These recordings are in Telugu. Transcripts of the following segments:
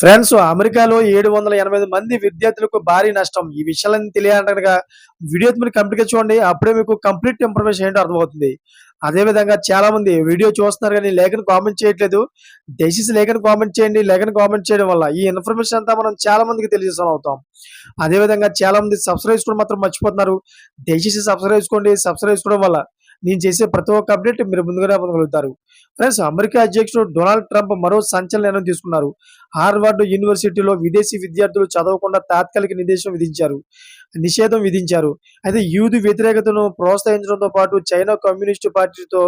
ఫ్రెండ్స్ అమెరికాలో ఏడు వందల ఎనభై మంది విద్యార్థులకు భారీ నష్టం. ఈ విషయాలన్నీ తెలియాలంటగా వీడియో మీరు కంప్లీట్గా చూడండి. అప్పుడే మీకు కంప్లీట్ ఇన్ఫర్మేషన్ ఏంటో అర్థమవుతుంది. అదే విధంగా చాలా మంది వీడియో చూస్తున్నారు కానీ లేఖను కామెంట్ చేయట్లేదు. దయచేసి లేఖను కామెంట్ చేయండి. లేఖను కామెంట్ చేయడం వల్ల ఈ ఇన్ఫర్మేషన్ అంతా మనం చాలా మందికి తెలియజేసాం అవుతాం. అదే విధంగా చాలా మంది సబ్స్క్రైబ్ చేసుకోవడం మాత్రం మర్చిపోతున్నారు. దయచేసి సబ్స్క్రైబ్ చేసుకోండి. సబ్స్క్రైబ్ చేసుకోవడం వల్ల నేను చేసే ప్రతి ఒక్క అప్డేట్ మీరు ముందుగానే పొందగలుగుతారు. ఫ్రెండ్స్ అమెరికా అధ్యక్షుడు డొనాల్డ్ ట్రంప్ మరో సంచలన నిర్ణయం తీసుకున్నారు. హార్వర్డ్ యూనివర్సిటీలో విదేశీ విద్యార్థులు చదవకుండా తాత్కాలిక నిర్దేశం విధించారు. నిషేధం విధించారు. అయితే యూదు వ్యతిరేకతను ప్రోత్సహించడంతో పాటు చైనా కమ్యూనిస్టు పార్టీతో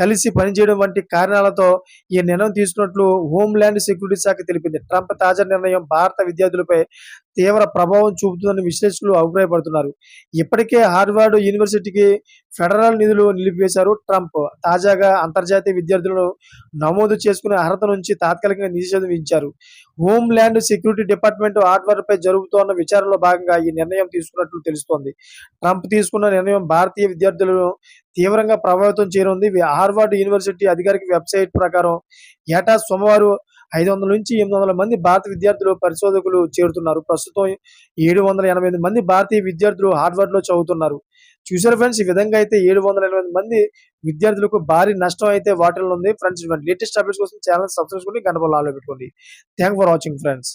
కలిసి పనిచేయడం వంటి కారణాలతో ఈ నిర్ణయం తీసుకున్నట్లు హోంల్యాండ్ సెక్యూరిటీ శాఖ తెలిపింది. ట్రంప్ తాజా నిర్ణయం భారత విద్యార్థులపై తీవ్ర ప్రభావం చూపుతుందని విశ్లేషకులు అభిప్రాయపడుతున్నారు. ఇప్పటికే హార్వర్డ్ యూనివర్సిటీకి ఫెడరల్ నిధులు నిలిపివేశారు ట్రంప్. తాజాగా అంతర్జాతీయ విద్యార్థులను నమోదు చేసుకునే అర్హత నుంచి తాత్కాలికంగా నిషేధం విధించారు హోంల్యాండ్ సెక్యూరిటీ డిపార్ట్మెంట్ హార్వర్డ్ జరుగుతున్న విచారణలో భాగంగా ఈ నిర్ణయం తీసుకున్నట్లు తెలుస్తోంది. ట్రంప్ తీసుకున్న నిర్ణయం భారతీయ విద్యార్థులను తీవ్రంగా ప్రభావితం చేయనుంది. వి- హార్వర్డ్ యూనివర్సిటీ అధికారిక వెబ్సైట్ ప్రకారం ఏటా సోమవారం ఐదు వందల నుంచి ఎనిమిది వందల మంది భారత విద్యార్థులు పరిశోధకులు చేరుతున్నారు. ప్రస్తుతం ఏడు వందల ఎనభై ఎనిమిది మంది భారతీయ విద్యార్థులు హార్వర్డ్లో చదువుతున్నారు. చూసారు ఫ్రెండ్స్ ఈ విధంగా అయితే ఏడు వందల ఎనభై మంది విద్యార్థులకు భారీ నష్టం అయితే వాటిల్లో ఉంది. ఫ్రెండ్స్ లేటెస్ట్ అప్డేట్స్ కోసం ఛానల్ సబ్స్క్రైబ్ చేసుకుని గంట ఆలో పెట్టుకోండి. Thank for watching friends.